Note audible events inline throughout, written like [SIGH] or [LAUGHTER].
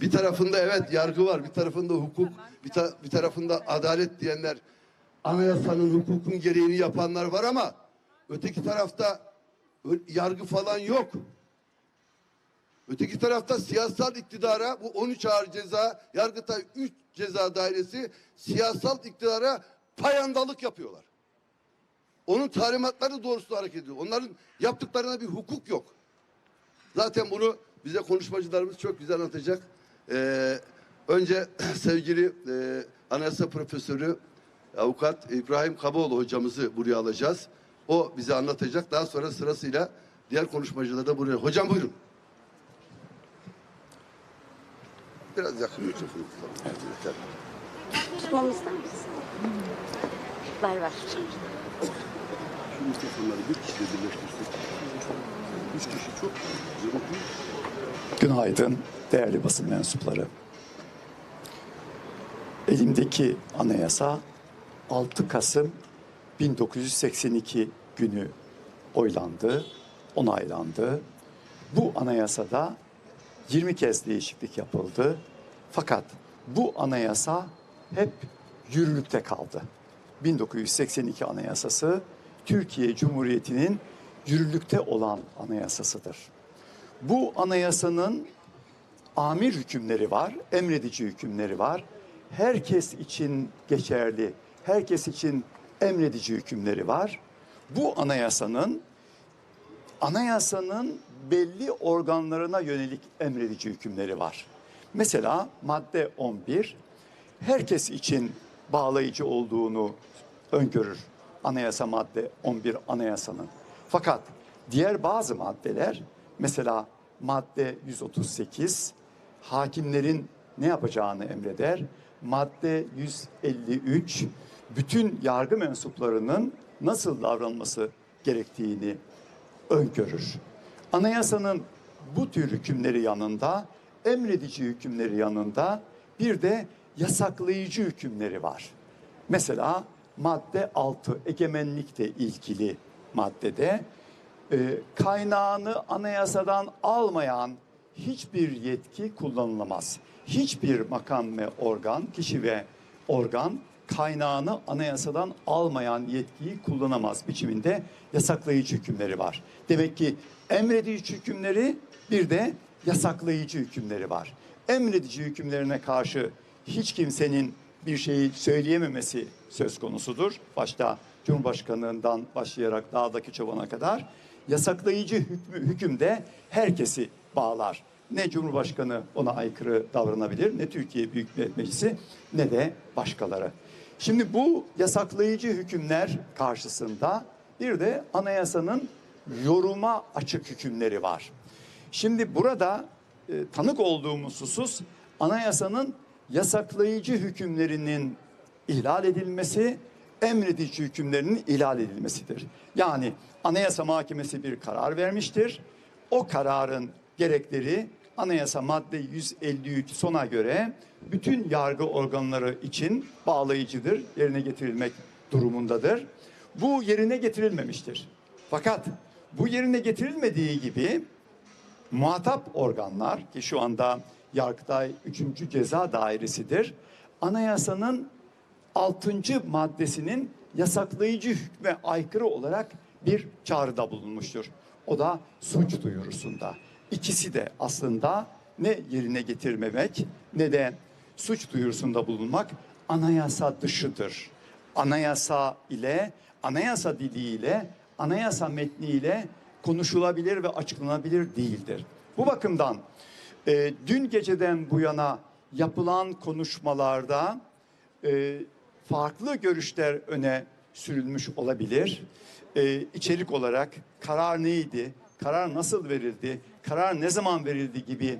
Bir tarafında evet yargı var, bir tarafında hukuk, bir, ta- bir tarafında adalet diyenler, anayasanın hukukun gereğini yapanlar var ama öteki tarafta yargı falan yok. Öteki tarafta siyasal iktidara bu 13 ağır ceza, Yargıtay 3 ceza dairesi siyasal iktidara payandalık yapıyorlar. Onun talimatları doğrusunda hareket ediyor. Onların yaptıklarına bir hukuk yok. Zaten bunu bize konuşmacılarımız çok güzel anlatacak. Ee, önce [CLEARS THROAT] sevgili e, anayasa profesörü avukat İbrahim Kabaoğlu hocamızı buraya alacağız. O bize anlatacak. Daha sonra sırasıyla diğer konuşmacılar da buraya. Hocam buyurun. Biraz yakın mikrofonu tutalım. Yeter. Tutmamı ister misin? Ver ver. Şu mikrofonları bir kişiyle birleştirsek. Üç kişi çok gürültü. Günaydın değerli basın mensupları. Elimdeki anayasa 6 Kasım 1982 günü oylandı, onaylandı. Bu anayasada 20 kez değişiklik yapıldı. Fakat bu anayasa hep yürürlükte kaldı. 1982 anayasası Türkiye Cumhuriyeti'nin yürürlükte olan anayasasıdır. Bu anayasanın amir hükümleri var, emredici hükümleri var. Herkes için geçerli, herkes için emredici hükümleri var. Bu anayasanın anayasanın belli organlarına yönelik emredici hükümleri var. Mesela madde 11 herkes için bağlayıcı olduğunu öngörür. Anayasa madde 11 anayasanın. Fakat diğer bazı maddeler mesela madde 138 hakimlerin ne yapacağını emreder. Madde 153 bütün yargı mensuplarının nasıl davranması gerektiğini öngörür. Anayasanın bu tür hükümleri yanında, emredici hükümleri yanında bir de yasaklayıcı hükümleri var. Mesela madde 6 egemenlikle ilgili maddede kaynağını anayasadan almayan hiçbir yetki kullanılamaz. Hiçbir makam ve organ, kişi ve organ kaynağını anayasadan almayan yetkiyi kullanamaz biçiminde yasaklayıcı hükümleri var. Demek ki emredici hükümleri bir de yasaklayıcı hükümleri var. Emredici hükümlerine karşı hiç kimsenin bir şeyi söyleyememesi söz konusudur. Başta Cumhurbaşkanı'ndan başlayarak dağdaki çobana kadar yasaklayıcı hükmü, hüküm de herkesi bağlar. Ne Cumhurbaşkanı ona aykırı davranabilir, ne Türkiye Büyük Millet Meclisi ne de başkaları. Şimdi bu yasaklayıcı hükümler karşısında bir de anayasanın yoruma açık hükümleri var. Şimdi burada e, tanık olduğumuz husus anayasanın yasaklayıcı hükümlerinin ihlal edilmesi, emredici hükümlerinin ihlal edilmesidir. Yani Anayasa Mahkemesi bir karar vermiştir. O kararın gerekleri Anayasa madde 153 sona göre bütün yargı organları için bağlayıcıdır, yerine getirilmek durumundadır. Bu yerine getirilmemiştir. Fakat bu yerine getirilmediği gibi muhatap organlar ki şu anda Yargıtay 3. Ceza Dairesi'dir. Anayasanın 6. maddesinin yasaklayıcı hükme aykırı olarak bir çağrıda bulunmuştur. O da suç duyurusunda. İkisi de aslında ne yerine getirmemek ne de suç duyurusunda bulunmak anayasa dışıdır. Anayasa ile, anayasa diliyle, anayasa metniyle konuşulabilir ve açıklanabilir değildir. Bu bakımdan e, dün geceden bu yana yapılan konuşmalarda e, farklı görüşler öne sürülmüş olabilir. E, içerik olarak karar neydi, karar nasıl verildi, karar ne zaman verildi gibi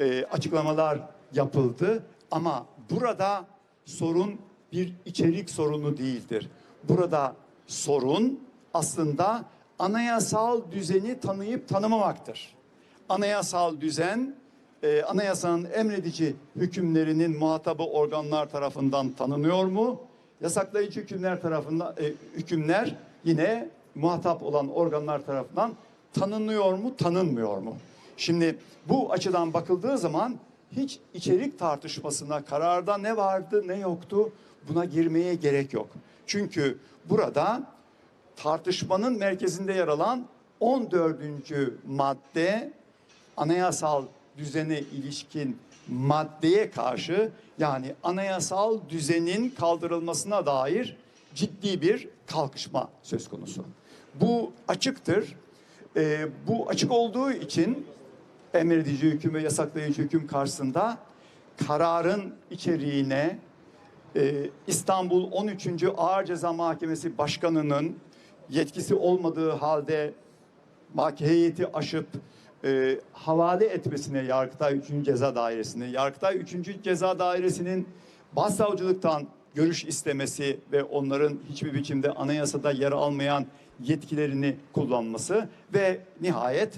e, açıklamalar yapıldı. Ama burada sorun bir içerik sorunu değildir. Burada sorun aslında anayasal düzeni tanıyıp tanımamaktır. Anayasal düzen e, anayasanın emredici hükümlerinin muhatabı organlar tarafından tanınıyor mu? Yasaklayıcı hükümler tarafından e, hükümler yine muhatap olan organlar tarafından tanınıyor mu, tanınmıyor mu? Şimdi bu açıdan bakıldığı zaman hiç içerik tartışmasına, kararda ne vardı ne yoktu buna girmeye gerek yok. Çünkü burada tartışmanın merkezinde yer alan 14. madde anayasal düzene ilişkin maddeye karşı yani anayasal düzenin kaldırılmasına dair ciddi bir kalkışma söz konusu. Bu açıktır. Ee, bu açık olduğu için emredici hüküm ve yasaklayıcı hüküm karşısında kararın içeriğine e, İstanbul 13. Ağır Ceza Mahkemesi Başkanı'nın yetkisi olmadığı halde heyeti aşıp e, havale etmesine Yargıtay 3. Ceza Dairesi'ne, Yargıtay 3. Ceza Dairesi'nin başsavcılıktan görüş istemesi ve onların hiçbir biçimde anayasada yer almayan yetkilerini kullanması ve nihayet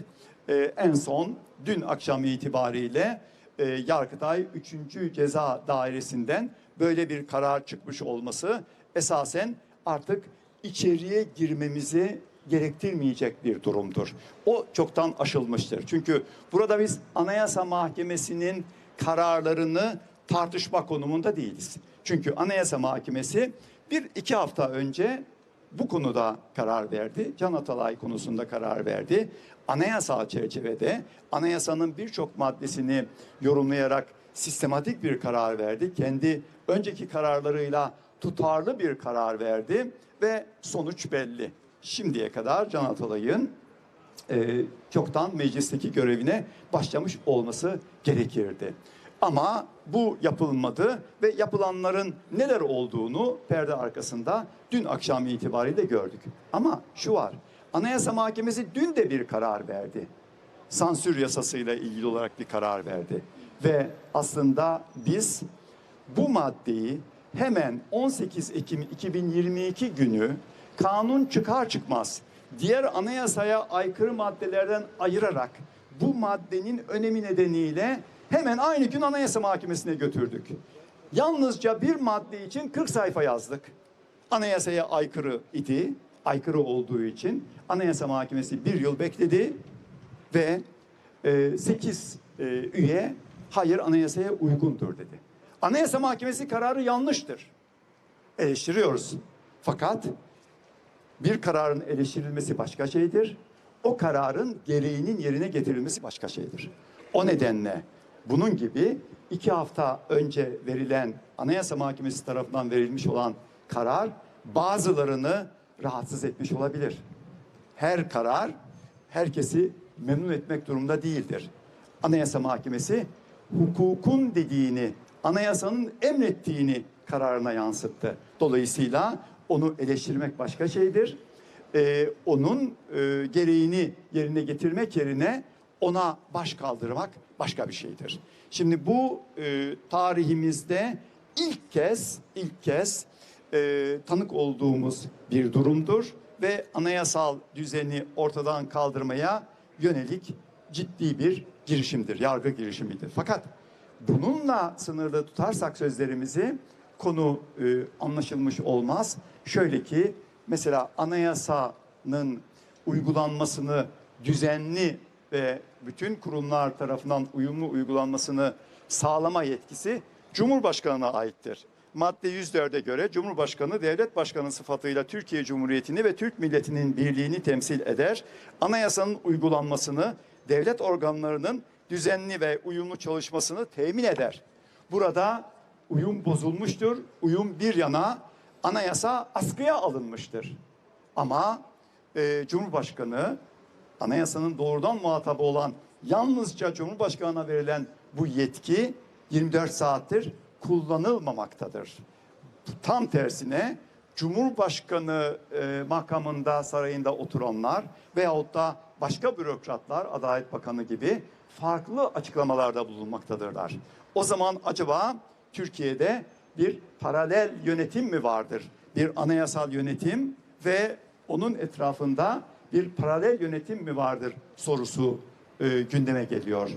e, en son dün akşam itibariyle e, Yargıtay 3. Ceza Dairesi'nden böyle bir karar çıkmış olması esasen artık içeriye girmemizi gerektirmeyecek bir durumdur. O çoktan aşılmıştır. Çünkü burada biz Anayasa Mahkemesi'nin kararlarını tartışma konumunda değiliz. Çünkü Anayasa Mahkemesi bir iki hafta önce bu konuda karar verdi. Can Atalay konusunda karar verdi. Anayasal çerçevede anayasanın birçok maddesini yorumlayarak sistematik bir karar verdi. Kendi önceki kararlarıyla tutarlı bir karar verdi ve sonuç belli. Şimdiye kadar Can Atalay'ın e, çoktan meclisteki görevine başlamış olması gerekirdi. Ama bu yapılmadı ve yapılanların neler olduğunu perde arkasında dün akşam itibariyle gördük. Ama şu var, Anayasa Mahkemesi dün de bir karar verdi. Sansür yasasıyla ilgili olarak bir karar verdi. Ve aslında biz bu maddeyi hemen 18 Ekim 2022 günü kanun çıkar çıkmaz diğer anayasaya aykırı maddelerden ayırarak bu maddenin önemi nedeniyle hemen aynı gün Anayasa Mahkemesi'ne götürdük. Yalnızca bir madde için 40 sayfa yazdık. Anayasaya aykırı idi, aykırı olduğu için Anayasa Mahkemesi bir yıl bekledi ve 8 üye hayır anayasaya uygundur dedi. Anayasa Mahkemesi kararı yanlıştır. Eleştiriyoruz. Fakat bir kararın eleştirilmesi başka şeydir. O kararın gereğinin yerine getirilmesi başka şeydir. O nedenle bunun gibi iki hafta önce verilen Anayasa Mahkemesi tarafından verilmiş olan karar bazılarını rahatsız etmiş olabilir. Her karar herkesi memnun etmek durumunda değildir. Anayasa Mahkemesi hukukun dediğini, anayasanın emrettiğini kararına yansıttı. Dolayısıyla onu eleştirmek başka şeydir. Ee, onun e, gereğini yerine getirmek yerine ona baş kaldırmak başka bir şeydir. Şimdi bu e, tarihimizde ilk kez ilk kez e, tanık olduğumuz bir durumdur ve anayasal düzeni ortadan kaldırmaya yönelik ciddi bir girişimdir, yargı girişimidir. Fakat bununla sınırlı tutarsak sözlerimizi konu e, anlaşılmış olmaz. Şöyle ki mesela anayasanın uygulanmasını düzenli ve bütün kurumlar tarafından uyumlu uygulanmasını sağlama yetkisi Cumhurbaşkanı'na aittir. Madde 104'e göre Cumhurbaşkanı devlet başkanı sıfatıyla Türkiye Cumhuriyeti'ni ve Türk milletinin birliğini temsil eder. Anayasanın uygulanmasını devlet organlarının düzenli ve uyumlu çalışmasını temin eder. Burada uyum bozulmuştur. Uyum bir yana anayasa askıya alınmıştır. Ama e, Cumhurbaşkanı anayasanın doğrudan muhatabı olan yalnızca Cumhurbaşkanı'na verilen bu yetki 24 saattir kullanılmamaktadır. Tam tersine Cumhurbaşkanı e, makamında sarayında oturanlar veyahut da başka bürokratlar Adalet Bakanı gibi farklı açıklamalarda bulunmaktadırlar. O zaman acaba Türkiye'de bir paralel yönetim mi vardır? Bir anayasal yönetim ve onun etrafında bir paralel yönetim mi vardır sorusu e, gündeme geliyor.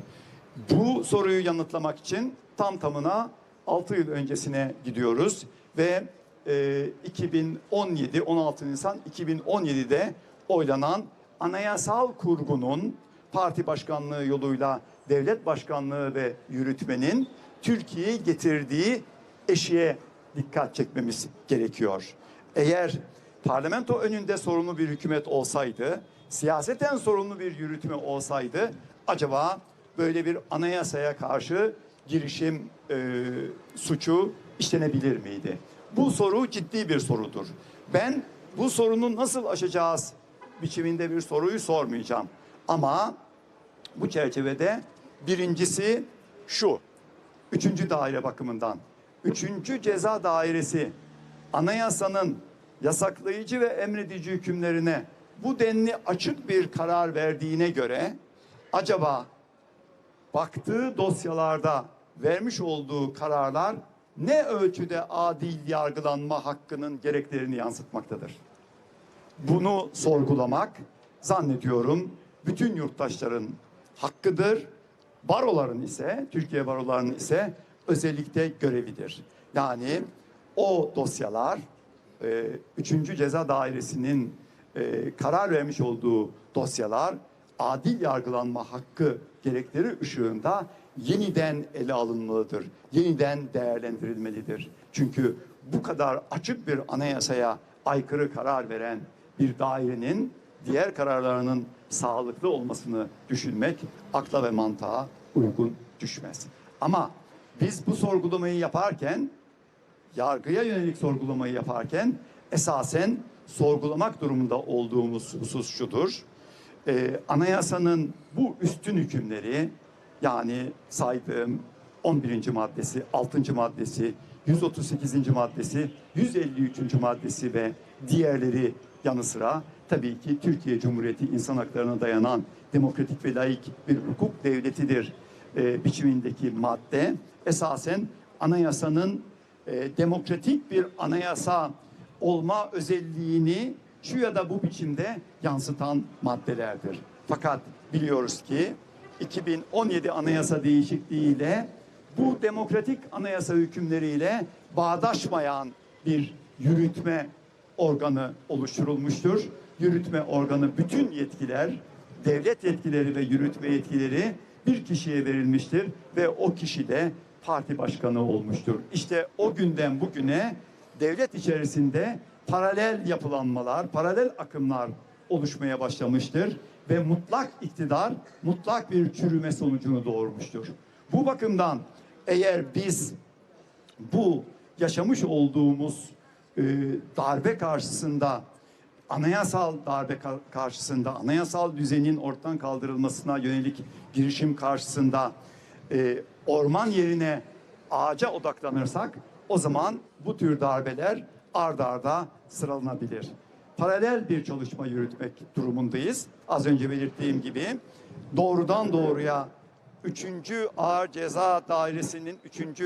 Bu soruyu yanıtlamak için tam tamına 6 yıl öncesine gidiyoruz ve e, 2017 16 Nisan 2017'de oylanan anayasal kurgunun parti başkanlığı yoluyla devlet başkanlığı ve yürütmenin Türkiye'yi getirdiği eşiğe dikkat çekmemiz gerekiyor. Eğer parlamento önünde sorumlu bir hükümet olsaydı, siyaseten sorumlu bir yürütme olsaydı acaba böyle bir anayasaya karşı girişim e, suçu işlenebilir miydi? Bu soru ciddi bir sorudur. Ben bu sorunu nasıl aşacağız biçiminde bir soruyu sormayacağım. Ama bu çerçevede birincisi şu. Üçüncü daire bakımından. Üçüncü ceza dairesi anayasanın yasaklayıcı ve emredici hükümlerine bu denli açık bir karar verdiğine göre acaba baktığı dosyalarda vermiş olduğu kararlar ne ölçüde adil yargılanma hakkının gereklerini yansıtmaktadır? Bunu sorgulamak zannediyorum bütün yurttaşların hakkıdır. Baroların ise, Türkiye barolarının ise özellikle görevidir. Yani o dosyalar e, 3. Ceza Dairesi'nin e, karar vermiş olduğu dosyalar adil yargılanma hakkı gerekleri ışığında yeniden ele alınmalıdır. Yeniden değerlendirilmelidir. Çünkü bu kadar açık bir anayasaya aykırı karar veren bir dairenin diğer kararlarının sağlıklı olmasını düşünmek akla ve mantığa uygun düşmez. Ama biz bu sorgulamayı yaparken yargıya yönelik sorgulamayı yaparken esasen sorgulamak durumunda olduğumuz husus şudur. Ee, anayasanın bu üstün hükümleri yani saydığım 11. maddesi, 6. maddesi, 138. maddesi, 153. maddesi ve diğerleri yanı sıra tabii ki Türkiye Cumhuriyeti insan haklarına dayanan demokratik ve layık bir hukuk devletidir e, biçimindeki madde esasen anayasanın e, demokratik bir anayasa olma özelliğini şu ya da bu biçimde yansıtan maddelerdir. Fakat biliyoruz ki 2017 anayasa değişikliğiyle bu demokratik anayasa hükümleriyle bağdaşmayan bir yürütme organı oluşturulmuştur. Yürütme organı bütün yetkiler, devlet yetkileri ve yürütme yetkileri bir kişiye verilmiştir ve o kişi de parti başkanı olmuştur. İşte o günden bugüne devlet içerisinde paralel yapılanmalar, paralel akımlar oluşmaya başlamıştır ve mutlak iktidar mutlak bir çürüme sonucunu doğurmuştur. Bu bakımdan eğer biz bu yaşamış olduğumuz e, darbe karşısında anayasal darbe ka- karşısında anayasal düzenin ortadan kaldırılmasına yönelik girişim karşısında e, orman yerine ağaca odaklanırsak o zaman bu tür darbeler ard arda sıralanabilir. Paralel bir çalışma yürütmek durumundayız. Az önce belirttiğim gibi doğrudan doğruya 3. Ağır Ceza Dairesi'nin 3.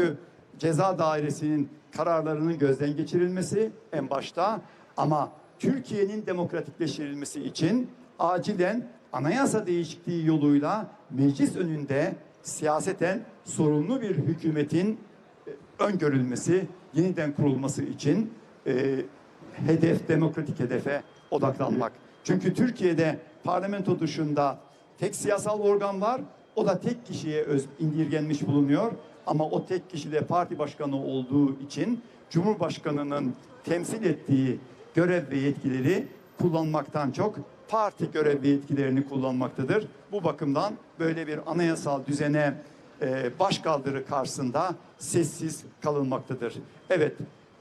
Ceza Dairesi'nin kararlarının gözden geçirilmesi en başta ama Türkiye'nin demokratikleştirilmesi için acilen anayasa değişikliği yoluyla meclis önünde siyaseten sorumlu bir hükümetin e, öngörülmesi, yeniden kurulması için e, hedef, demokratik hedefe odaklanmak. Çünkü Türkiye'de parlamento dışında tek siyasal organ var. O da tek kişiye öz indirgenmiş bulunuyor. Ama o tek kişi de parti başkanı olduğu için Cumhurbaşkanı'nın temsil ettiği görev ve yetkileri kullanmaktan çok parti görev ve yetkilerini kullanmaktadır. Bu bakımdan böyle bir anayasal düzene e, başkaldırı karşısında sessiz kalınmaktadır. Evet,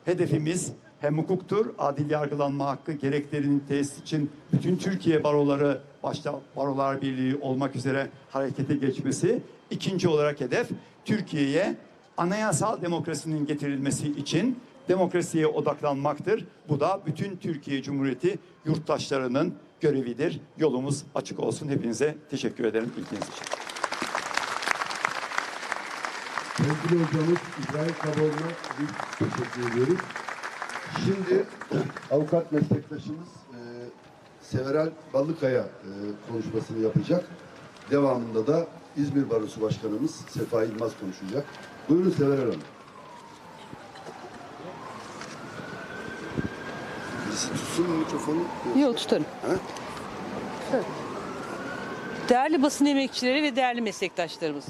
hedefimiz hem hukuktur, adil yargılanma hakkı gereklerinin tesis için bütün Türkiye baroları, başta Barolar Birliği olmak üzere harekete geçmesi. İkinci olarak hedef Türkiye'ye anayasal demokrasinin getirilmesi için demokrasiye odaklanmaktır. Bu da bütün Türkiye Cumhuriyeti yurttaşlarının görevidir. Yolumuz açık olsun. Hepinize teşekkür ederim ilginiz için. Sevgili hocamız İbrahim Kaboğlu'na biz teşekkür ediyoruz. Şimdi [CLEARS THROAT] avukat meslektaşımız e, Several Balıkaya e, konuşmasını yapacak. Devamında da İzmir Barosu Başkanımız Sefa İlmaz konuşacak. Buyurun Several Hanım. Birisi tutsun mu mikrofonu. Yok tutarım. Ha? Değerli basın emekçileri ve değerli meslektaşlarımız.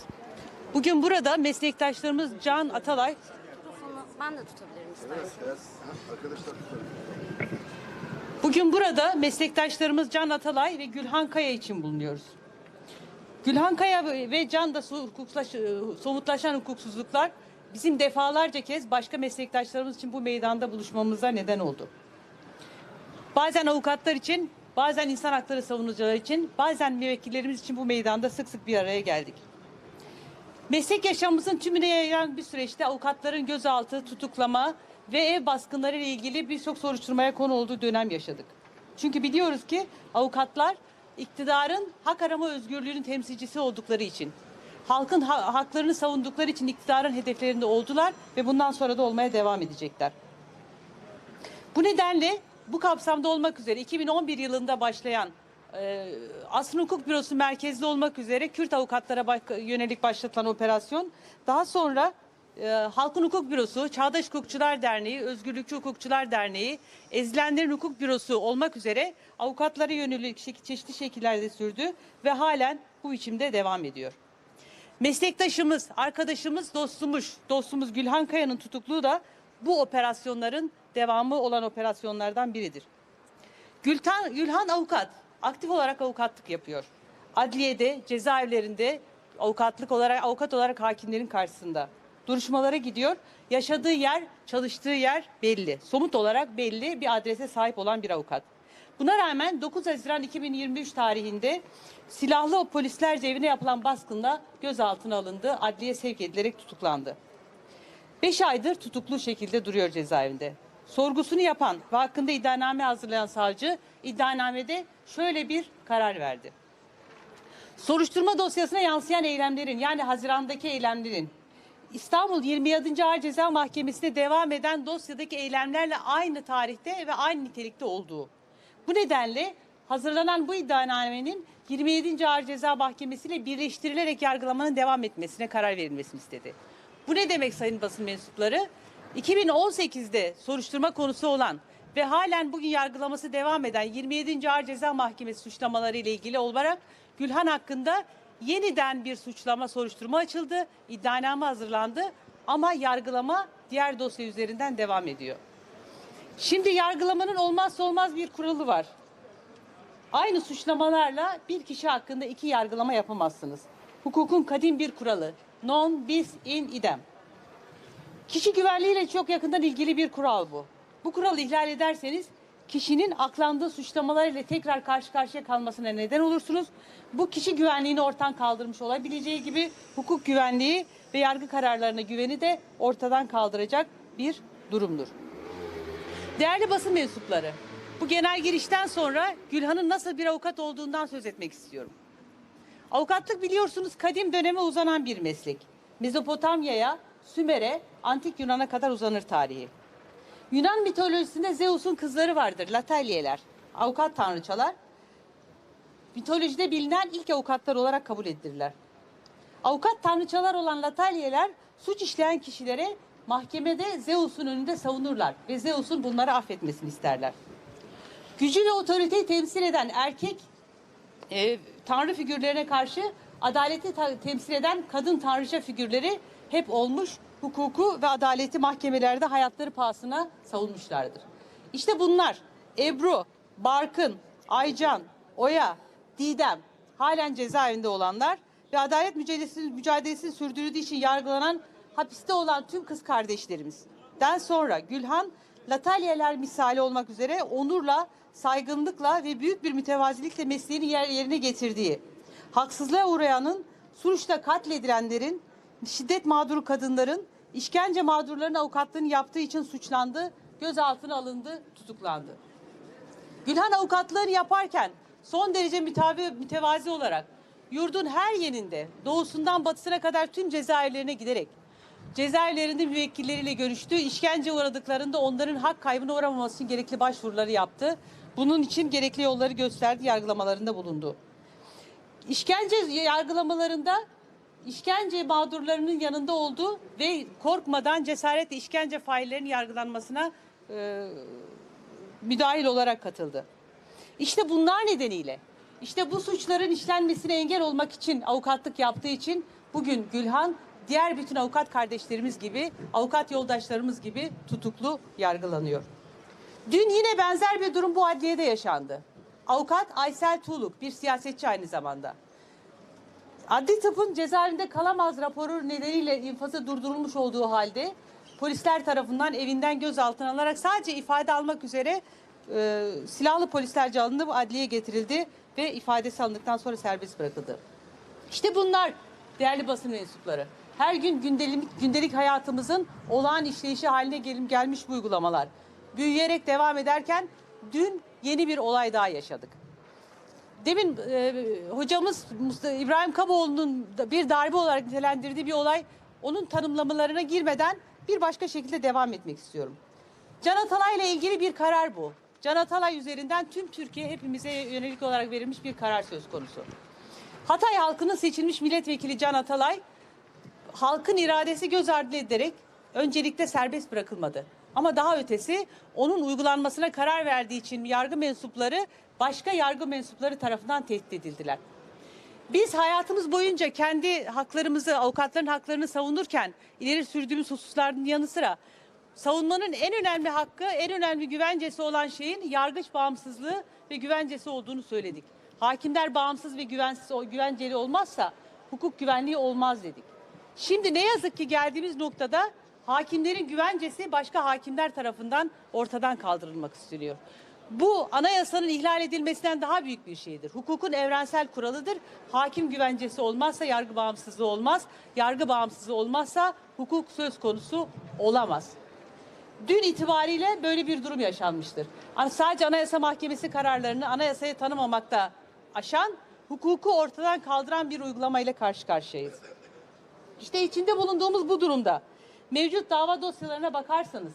Bugün burada meslektaşlarımız Can Atalay, ben de tutabilirim istersen. Bugün burada meslektaşlarımız Can Atalay ve Gülhan Kaya için bulunuyoruz. Gülhan Kaya ve Can'da hukuklaş, somutlaşan hukuksuzluklar bizim defalarca kez başka meslektaşlarımız için bu meydanda buluşmamıza neden oldu. Bazen avukatlar için, bazen insan hakları savunucuları için, bazen müvekkillerimiz için bu meydanda sık sık bir araya geldik. Meslek yaşamımızın tümüne yayan bir süreçte avukatların gözaltı, tutuklama ve ev baskınları ile ilgili birçok soruşturmaya konu olduğu dönem yaşadık. Çünkü biliyoruz ki avukatlar iktidarın hak arama özgürlüğünün temsilcisi oldukları için, halkın ha- haklarını savundukları için iktidarın hedeflerinde oldular ve bundan sonra da olmaya devam edecekler. Bu nedenle bu kapsamda olmak üzere 2011 yılında başlayan e, Asrın Hukuk Bürosu merkezli olmak üzere Kürt avukatlara yönelik başlatılan operasyon daha sonra e, Halkın Hukuk Bürosu, Çağdaş Hukukçular Derneği, Özgürlükçü Hukukçular Derneği, Ezilenlerin Hukuk Bürosu olmak üzere avukatlara yönelik çeşitli şekillerde sürdü ve halen bu biçimde devam ediyor. Meslektaşımız, arkadaşımız, dostumuz, dostumuz Gülhan Kaya'nın tutukluğu da bu operasyonların devamı olan operasyonlardan biridir. Gülhan, Gülhan avukat, aktif olarak avukatlık yapıyor. Adliyede, cezaevlerinde avukatlık olarak avukat olarak hakimlerin karşısında duruşmalara gidiyor. Yaşadığı yer, çalıştığı yer belli. Somut olarak belli bir adrese sahip olan bir avukat. Buna rağmen 9 Haziran 2023 tarihinde silahlı o polislerce evine yapılan baskında gözaltına alındı, adliye sevk edilerek tutuklandı. 5 aydır tutuklu şekilde duruyor cezaevinde. Sorgusunu yapan ve hakkında iddianame hazırlayan savcı iddianamede şöyle bir karar verdi. Soruşturma dosyasına yansıyan eylemlerin yani Haziran'daki eylemlerin İstanbul 27. Ağır Ceza Mahkemesi'ne devam eden dosyadaki eylemlerle aynı tarihte ve aynı nitelikte olduğu. Bu nedenle hazırlanan bu iddianamenin 27. Ağır Ceza Mahkemesi ile birleştirilerek yargılamanın devam etmesine karar verilmesini istedi. Bu ne demek sayın basın mensupları? 2018'de soruşturma konusu olan ve halen bugün yargılaması devam eden 27. Ağır Ceza Mahkemesi suçlamaları ile ilgili olarak Gülhan hakkında yeniden bir suçlama soruşturma açıldı, iddianame hazırlandı ama yargılama diğer dosya üzerinden devam ediyor. Şimdi yargılamanın olmazsa olmaz bir kuralı var. Aynı suçlamalarla bir kişi hakkında iki yargılama yapamazsınız. Hukukun kadim bir kuralı. Non bis in idem. Kişi güvenliğiyle çok yakından ilgili bir kural bu. Bu kuralı ihlal ederseniz kişinin aklandığı suçlamalarıyla tekrar karşı karşıya kalmasına neden olursunuz. Bu kişi güvenliğini ortadan kaldırmış olabileceği gibi hukuk güvenliği ve yargı kararlarına güveni de ortadan kaldıracak bir durumdur. Değerli basın mensupları, bu genel girişten sonra Gülhan'ın nasıl bir avukat olduğundan söz etmek istiyorum. Avukatlık biliyorsunuz kadim döneme uzanan bir meslek. Mezopotamya'ya, Sümer'e, Antik Yunan'a kadar uzanır tarihi. Yunan mitolojisinde Zeus'un kızları vardır, Latalyeler, avukat tanrıçalar. Mitolojide bilinen ilk avukatlar olarak kabul edilirler. Avukat tanrıçalar olan Latalyeler suç işleyen kişilere mahkemede Zeus'un önünde savunurlar ve Zeus'un bunları affetmesini isterler. Gücü ve otoriteyi temsil eden erkek e, tanrı figürlerine karşı adaleti ta- temsil eden kadın tanrıça figürleri hep olmuş, hukuku ve adaleti mahkemelerde hayatları pahasına savunmuşlardır. İşte bunlar Ebru, Barkın, Aycan, Oya, Didem halen cezaevinde olanlar ve adalet mücadelesini, mücadelesini sürdürdüğü için yargılanan hapiste olan tüm kız kardeşlerimizden sonra Gülhan Latalyeler misali olmak üzere onurla, saygınlıkla ve büyük bir mütevazilikle mesleğini yer- yerine getirdiği, haksızlığa uğrayanın, Suruç'ta katledilenlerin, şiddet mağduru kadınların, işkence mağdurlarının avukatlığını yaptığı için suçlandı, gözaltına alındı, tutuklandı. Gülhan avukatlığını yaparken son derece mütavi, mütevazi olarak yurdun her yerinde doğusundan batısına kadar tüm cezaevlerine giderek cezaevlerinde müvekkilleriyle görüştü. İşkence uğradıklarında onların hak kaybına uğramaması için gerekli başvuruları yaptı. Bunun için gerekli yolları gösterdi, yargılamalarında bulundu. İşkence yargılamalarında işkence mağdurlarının yanında oldu ve korkmadan cesaretle işkence faillerinin yargılanmasına e, müdahil olarak katıldı. İşte bunlar nedeniyle İşte bu suçların işlenmesine engel olmak için avukatlık yaptığı için bugün Gülhan diğer bütün avukat kardeşlerimiz gibi, avukat yoldaşlarımız gibi tutuklu yargılanıyor. Dün yine benzer bir durum bu adliyede yaşandı. Avukat Aysel Tuğluk, bir siyasetçi aynı zamanda. Adli tıpın cezaevinde kalamaz raporu nedeniyle infazı durdurulmuş olduğu halde polisler tarafından evinden gözaltına alınarak sadece ifade almak üzere e, silahlı polislerce alındı, adliyeye getirildi ve ifadesi alındıktan sonra serbest bırakıldı. İşte bunlar değerli basın mensupları. Her gün gündelik, gündelik hayatımızın olağan işleyişi haline gel- gelmiş bu uygulamalar. Büyüyerek devam ederken dün yeni bir olay daha yaşadık. Demin e, hocamız İbrahim Kaboğlu'nun bir darbe olarak nitelendirdiği bir olay. Onun tanımlamalarına girmeden bir başka şekilde devam etmek istiyorum. Can Atalay ile ilgili bir karar bu. Can Atalay üzerinden tüm Türkiye hepimize yönelik olarak verilmiş bir karar söz konusu. Hatay halkının seçilmiş milletvekili Can Atalay halkın iradesi göz ardı edilerek öncelikle serbest bırakılmadı. Ama daha ötesi onun uygulanmasına karar verdiği için yargı mensupları başka yargı mensupları tarafından tehdit edildiler. Biz hayatımız boyunca kendi haklarımızı, avukatların haklarını savunurken ileri sürdüğümüz hususların yanı sıra savunmanın en önemli hakkı, en önemli güvencesi olan şeyin yargıç bağımsızlığı ve güvencesi olduğunu söyledik. Hakimler bağımsız ve güvensiz, güvenceli olmazsa hukuk güvenliği olmaz dedik. Şimdi ne yazık ki geldiğimiz noktada hakimlerin güvencesi başka hakimler tarafından ortadan kaldırılmak isteniyor. Bu anayasanın ihlal edilmesinden daha büyük bir şeydir. Hukukun evrensel kuralıdır. Hakim güvencesi olmazsa yargı bağımsızlığı olmaz. Yargı bağımsızlığı olmazsa hukuk söz konusu olamaz. Dün itibariyle böyle bir durum yaşanmıştır. Sadece Anayasa Mahkemesi kararlarını anayasaya tanımamakta aşan, hukuku ortadan kaldıran bir uygulamayla karşı karşıyayız. İşte içinde bulunduğumuz bu durumda mevcut dava dosyalarına bakarsanız,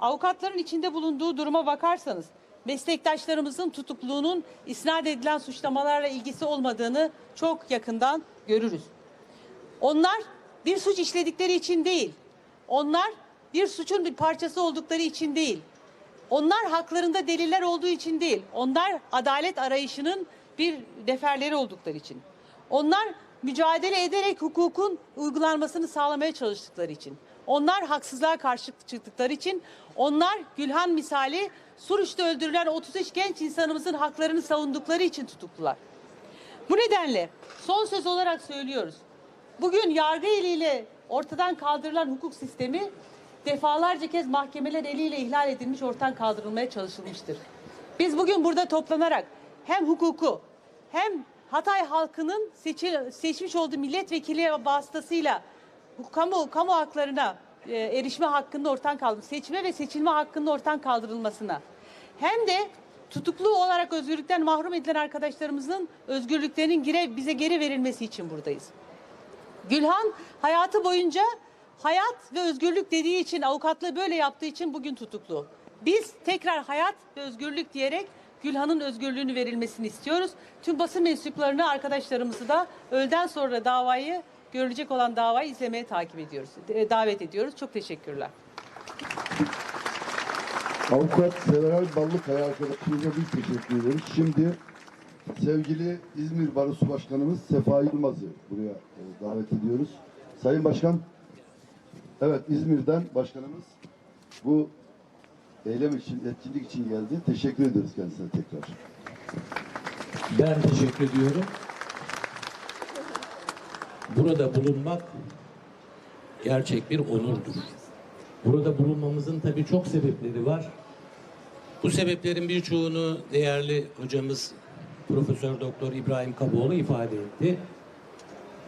avukatların içinde bulunduğu duruma bakarsanız, meslektaşlarımızın tutukluğunun isnat edilen suçlamalarla ilgisi olmadığını çok yakından görürüz. Onlar bir suç işledikleri için değil, onlar bir suçun bir parçası oldukları için değil, onlar haklarında deliller olduğu için değil, onlar adalet arayışının bir neferleri oldukları için. Onlar mücadele ederek hukukun uygulanmasını sağlamaya çalıştıkları için. Onlar haksızlığa karşı çıktıkları için. Onlar Gülhan misali Suruç'ta öldürülen 33 genç insanımızın haklarını savundukları için tutuklular. Bu nedenle son söz olarak söylüyoruz. Bugün yargı eliyle ortadan kaldırılan hukuk sistemi defalarca kez mahkemeler eliyle ihlal edilmiş, ortadan kaldırılmaya çalışılmıştır. Biz bugün burada toplanarak hem hukuku hem Hatay halkının seçil, seçmiş olduğu milletvekili vasıtasıyla bu kamu kamu haklarına e, erişme hakkında ortadan kaldırılması, seçme ve seçilme hakkında ortadan kaldırılmasına hem de tutuklu olarak özgürlükten mahrum edilen arkadaşlarımızın özgürlüklerinin gire, bize geri verilmesi için buradayız. Gülhan hayatı boyunca hayat ve özgürlük dediği için avukatlığı böyle yaptığı için bugün tutuklu. Biz tekrar hayat ve özgürlük diyerek Gülhan'ın özgürlüğünü verilmesini istiyoruz. Tüm basın mensuplarını arkadaşlarımızı da öğleden sonra davayı görülecek olan davayı izlemeye takip ediyoruz. Davet ediyoruz. Çok teşekkürler. Avukat Several Ballıkaya arkadaşımıza biz teşekkür ederiz. Şimdi sevgili İzmir Barosu Başkanımız Sefa Yılmaz'ı buraya e, davet ediyoruz. Sayın Başkan, evet İzmir'den başkanımız bu eylem için, etkinlik için geldi. Teşekkür ediyoruz kendisine tekrar. Ben teşekkür ediyorum. Burada bulunmak gerçek bir onurdur. Burada bulunmamızın tabii çok sebepleri var. Bu sebeplerin birçoğunu değerli hocamız Profesör Doktor İbrahim Kaboğlu ifade etti.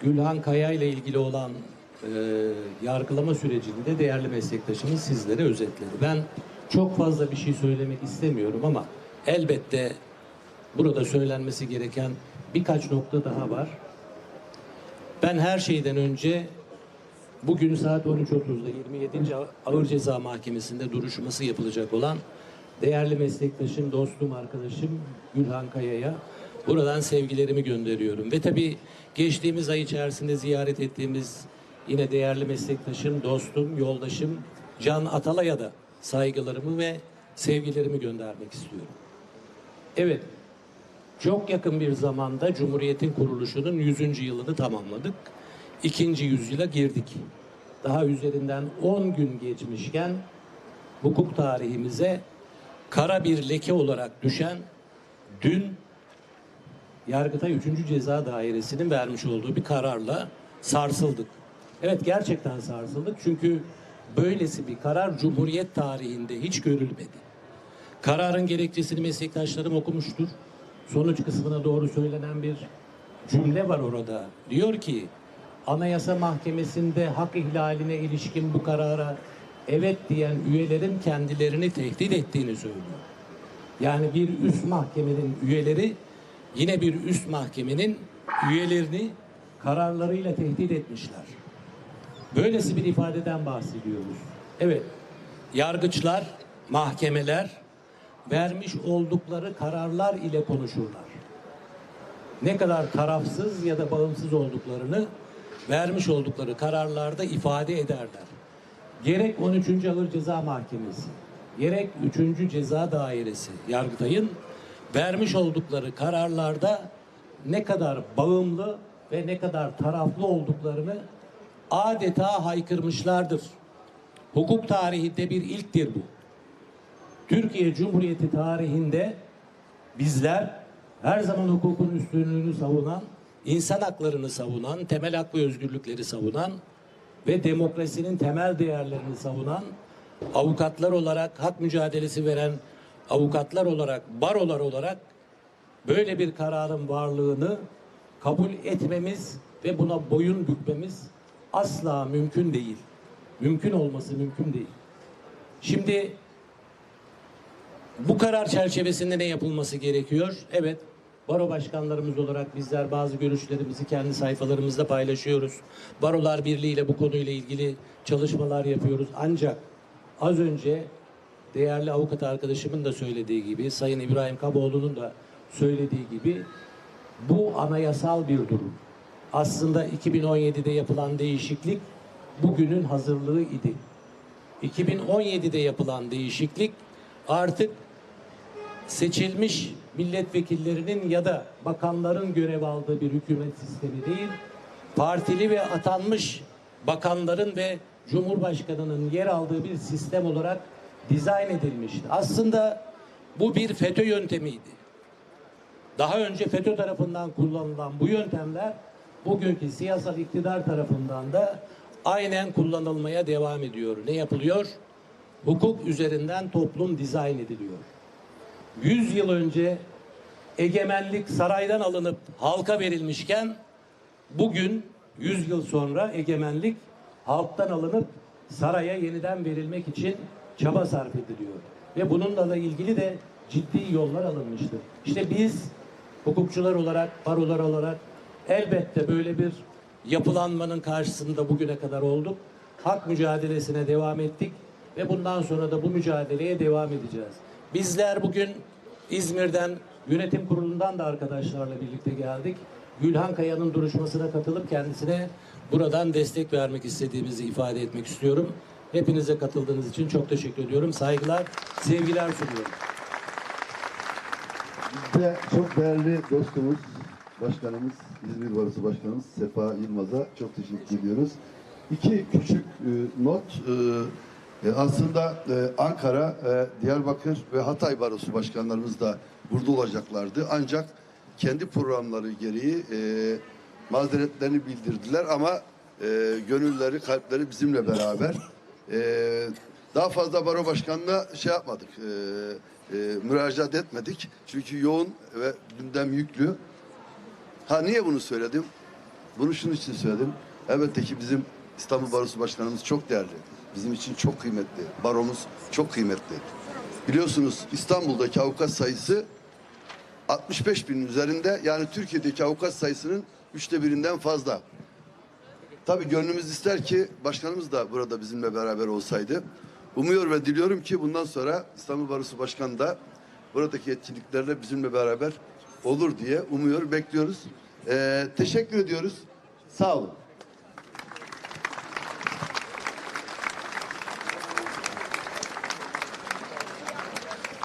Gülhan Kaya ile ilgili olan e, yargılama sürecinde değerli meslektaşımız sizlere özetledi. Ben çok fazla bir şey söylemek istemiyorum ama elbette burada söylenmesi gereken birkaç nokta daha var. Ben her şeyden önce bugün saat 13.30'da 27. Ağır Ceza Mahkemesi'nde duruşması yapılacak olan değerli meslektaşım, dostum, arkadaşım Gülhan Kaya'ya buradan sevgilerimi gönderiyorum. Ve tabii geçtiğimiz ay içerisinde ziyaret ettiğimiz yine değerli meslektaşım, dostum, yoldaşım Can Atalay'a da saygılarımı ve sevgilerimi göndermek istiyorum. Evet, Çok yakın bir zamanda Cumhuriyet'in kuruluşunun 100. yılını tamamladık. İkinci yüzyıla girdik. Daha üzerinden 10 gün geçmişken hukuk tarihimize kara bir leke olarak düşen dün Yargıtay 3. Ceza Dairesi'nin vermiş olduğu bir kararla sarsıldık. Evet gerçekten sarsıldık çünkü böylesi bir karar Cumhuriyet tarihinde hiç görülmedi. Kararın gerekçesini meslektaşlarım okumuştur. Sonuç kısmına doğru söylenen bir cümle var orada. Diyor ki Anayasa Mahkemesi'nde hak ihlaline ilişkin bu karara evet diyen üyelerin kendilerini tehdit ettiğini söylüyor. Yani bir üst mahkemenin üyeleri yine bir üst mahkemenin üyelerini kararlarıyla tehdit etmişler. Böylesi bir ifadeden bahsediyoruz. Evet, yargıçlar, mahkemeler vermiş oldukları kararlar ile konuşurlar. Ne kadar tarafsız ya da bağımsız olduklarını vermiş oldukları kararlarda ifade ederler. Gerek 13. Ağır Ceza Mahkemesi, gerek 3. Ceza Dairesi, Yargıtay'ın vermiş oldukları kararlarda ne kadar bağımlı ve ne kadar taraflı olduklarını adeta haykırmışlardır. Hukuk tarihinde bir ilktir bu. Türkiye Cumhuriyeti tarihinde bizler her zaman hukukun üstünlüğünü savunan, insan haklarını savunan, temel hak ve özgürlükleri savunan ve demokrasinin temel değerlerini savunan avukatlar olarak, hak mücadelesi veren avukatlar olarak, barolar olarak böyle bir kararın varlığını kabul etmemiz ve buna boyun bükmemiz asla mümkün değil. Mümkün olması mümkün değil. Şimdi bu karar çerçevesinde ne yapılması gerekiyor? Evet, baro başkanlarımız olarak bizler bazı görüşlerimizi kendi sayfalarımızda paylaşıyoruz. Barolar Birliği ile bu konuyla ilgili çalışmalar yapıyoruz. Ancak az önce değerli avukat arkadaşımın da söylediği gibi, Sayın İbrahim Kaboğlu'nun da söylediği gibi bu anayasal bir durum. Aslında 2017'de yapılan değişiklik bugünün hazırlığı idi. 2017'de yapılan değişiklik artık seçilmiş milletvekillerinin ya da bakanların görev aldığı bir hükümet sistemi değil, partili ve atanmış bakanların ve Cumhurbaşkanının yer aldığı bir sistem olarak dizayn edilmişti. Aslında bu bir FETÖ yöntemiydi. Daha önce FETÖ tarafından kullanılan bu yöntemler bugünkü siyasal iktidar tarafından da aynen kullanılmaya devam ediyor. Ne yapılıyor? Hukuk üzerinden toplum dizayn ediliyor. 100 yıl önce egemenlik saraydan alınıp halka verilmişken bugün 100 yıl sonra egemenlik halktan alınıp saraya yeniden verilmek için çaba sarf ediliyor. Ve bununla da ilgili de ciddi yollar alınmıştır. İşte biz hukukçular olarak, barolar olarak elbette böyle bir yapılanmanın karşısında bugüne kadar olduk. Hak mücadelesine devam ettik ve bundan sonra da bu mücadeleye devam edeceğiz. Bizler bugün İzmir'den yönetim kurulundan da arkadaşlarla birlikte geldik. Gülhan Kaya'nın duruşmasına katılıp kendisine buradan destek vermek istediğimizi ifade etmek istiyorum. Hepinize katıldığınız için çok teşekkür ediyorum. Saygılar, sevgiler sunuyorum. Ve çok değerli dostumuz, başkanımız, İzmir Barosu Başkanımız Sefa Yılmaz'a çok teşekkür ediyoruz. İki küçük e, not. E, e, aslında e, Ankara, e, Diyarbakır ve Hatay Barosu Başkanlarımız da burada olacaklardı. Ancak kendi programları gereği e, mazeretlerini bildirdiler ama e, gönülleri, kalpleri bizimle beraber. Daha fazla baro başkanına şey yapmadık, e, müracaat etmedik. Çünkü yoğun ve gündem yüklü. Ha niye bunu söyledim? Bunu şunun için söyledim. Elbette ki bizim İstanbul Barosu Başkanımız çok değerli. Bizim için çok kıymetli. Baromuz çok kıymetli. Biliyorsunuz İstanbul'daki avukat sayısı 65 binin üzerinde. Yani Türkiye'deki avukat sayısının üçte birinden fazla. Tabii gönlümüz ister ki başkanımız da burada bizimle beraber olsaydı. Umuyor ve diliyorum ki bundan sonra İstanbul Barosu Başkanı da buradaki etkinliklerle bizimle beraber olur diye umuyor, bekliyoruz. Ee, teşekkür ediyoruz. Sağ olun.